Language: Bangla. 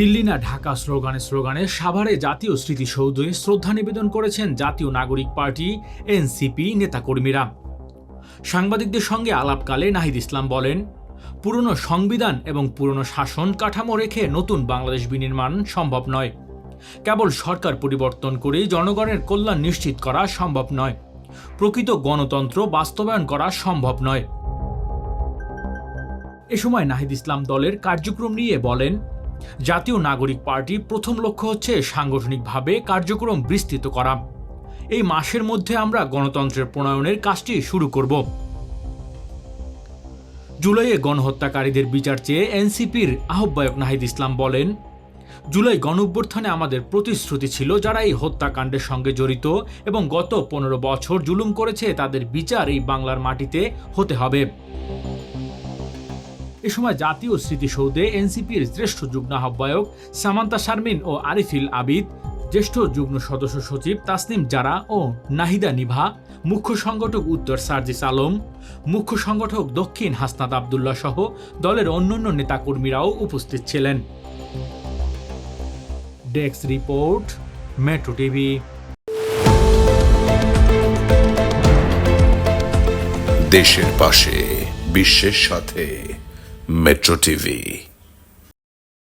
দিল্লি না ঢাকা স্লোগানে স্লোগানে সাভারে জাতীয় স্মৃতিসৌধে শ্রদ্ধা নিবেদন করেছেন জাতীয় নাগরিক পার্টি, এনসিপি নেতাকর্মীরা। সাংবাদিকদের সঙ্গে আলাপকালে নাহিদ ইসলাম বলেন, পুরনো সংবিধান এবং পুরনো শাসন কাঠামো রেখে নতুন বাংলাদেশ বিনির্মাণ সম্ভব নয়। কেবল সরকার পরিবর্তন করেই জনগণের কল্যাণ নিশ্চিত করা সম্ভব নয়। প্রকৃত গণতন্ত্র বাস্তবায়ন করা সম্ভব নয়। এ সময় নাহিদ ইসলাম দলের কার্যক্রম নিয়ে বলেন জাতীয় নাগরিক পার্টির প্রথম লক্ষ্য হচ্ছে সাংগঠনিকভাবে কার্যক্রম বিস্তৃত করা। এই মাসের মধ্যে আমরা গণতন্ত্রের প্রণয়নের কাজটি শুরু করব। জুলাইয়ে গণহত্যাকারীদের বিচার চেয়ে এনসিপির আহ্বায়ক নাহিদ ইসলাম বলেন, জুলাই গণঅভ্যুত্থানে আমাদের প্রতিশ্রুতি ছিল যারা এই হত্যাকাণ্ডের সঙ্গে জড়িত এবং গত পনেরো বছর জুলুম করেছে তাদের বিচার এই বাংলার মাটিতে হতে হবে। এ সময় জাতীয় স্মৃতিসৌধে এনসিপির জ্যেষ্ঠ যুগ্ম আহ্বায়ক সামান্তা শারমিন ও আরিফিল আবিদ, জ্যেষ্ঠ যুগ্ম সদস্য সচিব তাসনিম জারা ও নাহিদা নিভা, মুখ্য সংগঠক উত্তর সার্জিস আলম, মুখ্য সংগঠক দক্ষিণ হাসনাত আবদুল্লাহ সহ দলের অন্যান্য নেতাকর্মীরাও উপস্থিত ছিলেন। Desk report, metro TV. দেশের পাশে, বিশ্বের সাথে। Metro TV